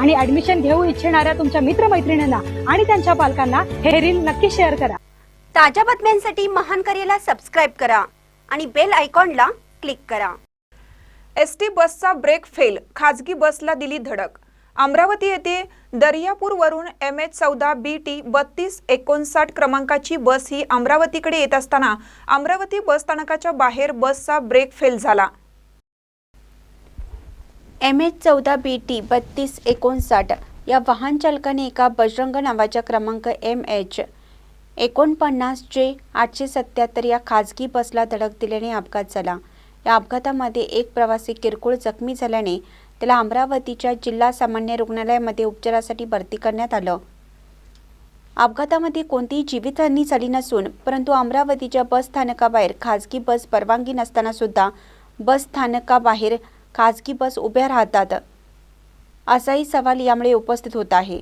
आणि ऍडमिशन घेऊ इच्छिणाऱ्या तुमच्या मित्रमैत्रिणींना आणि त्यांच्या पालकांना हे रील नक्की शेअर करा. ताज्या बातम्यांसाठी महान करेला सबस्क्राईब करा आणि बेल आयकॉनला क्लिक करा. एस टी बसचा ब्रेक फेल खाजगी बसला दिली धडक. अमरावती येथे दर्यापूरवरून एम एच चौदा बी टी बत्तीस एकोणसाठ क्रमांकाची बस ही अमरावतीकडे येत असताना अमरावती बस स्थानकाच्या बाहेर बसचा ब्रेक फेल झाला. एम एच चौदा बी टी बत्तीस एकोणसाठ या वाहन चालकाने एका बजरंग नावाच्या क्रमांक एम एच एकोणपन्नास जे आठशे सत्याहत्तर या खाजगी बसला धडक दिल्याने अपघात झाला. या अपघातामध्ये एक प्रवासी किरकोळ जखमी झाल्याने त्याला अमरावतीच्या जिल्हा सामान्य रुग्णालयामध्ये उपचारासाठी भरती करण्यात आलं. अपघातामध्ये कोणतीही जीवितहानी झाली नसून परंतु अमरावतीच्या बस स्थानकाबाहेर खाजगी बस परवानगी नसताना सुद्धा बस स्थानकाबाहेर खाजगी बस उभ्या राहतात. असाही सवाल यामुळे उपस्थित होत आहे.